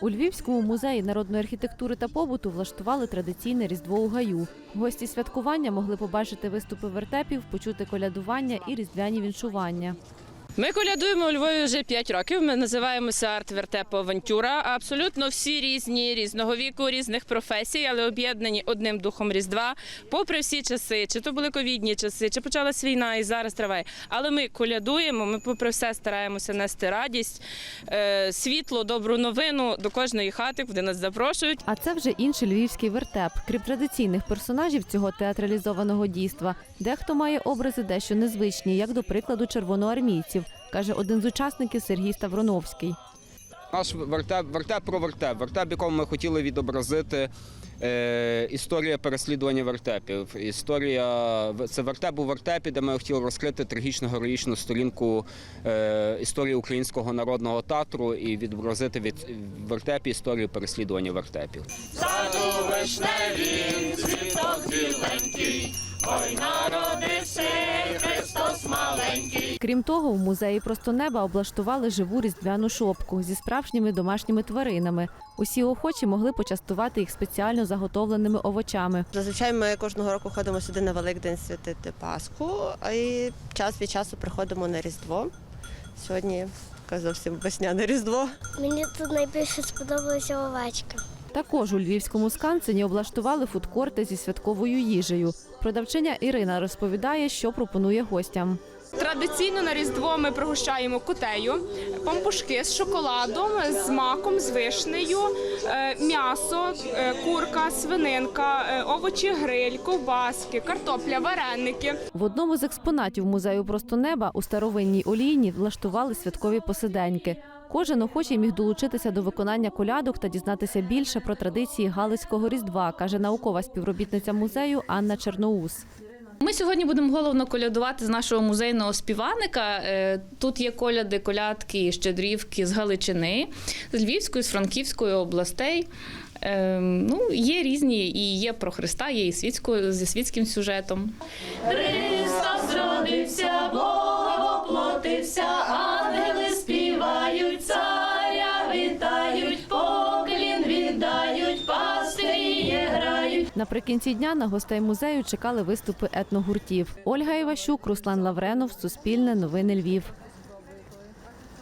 У Львівському музеї народної архітектури та побуту влаштували традиційне різдво у гаю. Гості святкування могли побачити виступи вертепів, почути колядування і різдвяні віншування. Ми колядуємо у Львові вже 5 років. Ми називаємося арт вертеп авантюра. Абсолютно всі різні, різного віку, різних професій, але об'єднані одним духом Різдва. Попри всі часи, чи то були ковідні часи, чи почалась війна і зараз триває. Але ми колядуємо. Ми, попри все, стараємося нести радість, е, світло, добру новину до кожної хати, куди нас запрошують. А це вже інший львівський вертеп. Крім традиційних персонажів цього театралізованого дійства, дехто має образи дещо незвичні, як до прикладу червоноармійців, каже один з учасників Сергій Ставроновський. Наш вертеп, вертеп про вертеп, вертеп, якому ми хотіли відобразити е, історія переслідування вертепів. Історія це вертеп у вертепі, де ми хотіли розкрити трагічно героїчну сторінку е, історії українського народного театру і відобразити від вертепі історію переслідування вертепів. Крім того, в музеї просто неба облаштували живу різдвяну шопку зі справжніми домашніми тваринами. Усі охочі могли почастувати їх спеціально заготовленими овочами. Зазвичай ми кожного року ходимо сюди на Великдень святити Пасху, а і час від часу приходимо на Різдво. Сьогодні таке зовсім весняне Різдво. Мені тут найбільше сподобалася овечка. Також у львівському скансені облаштували фудкорти зі святковою їжею. Продавчиня Ірина розповідає, що пропонує гостям. Традиційно на Різдво ми пригощаємо кутею, пампушки з шоколадом, з маком, з вишнею, е, м'ясо, е, курка, свининка, е, овочі гриль, ковбаски, картопля, вареники. В одному з експонатів музею просто неба у старовинній олійні влаштували святкові посиденьки. Кожен охочий міг долучитися до виконання колядок та дізнатися більше про традиції Галицького різдва, каже наукова співробітниця музею Анна Черноус. Ми сьогодні будемо головно колядувати з нашого музейного співаника. Е, Тут є коляди, колядки, щедрівки з Галичини, з Львівської, з Франківської областей. Е, Ну, є різні, і є про Христа, є і світсько, зі світським сюжетом. Христос родився, Бог оплотився, Наприкінці дня на гостей музею чекали виступи етногуртів. Ольга Іващук, Руслан Лавренов, Суспільне, Новини Львів.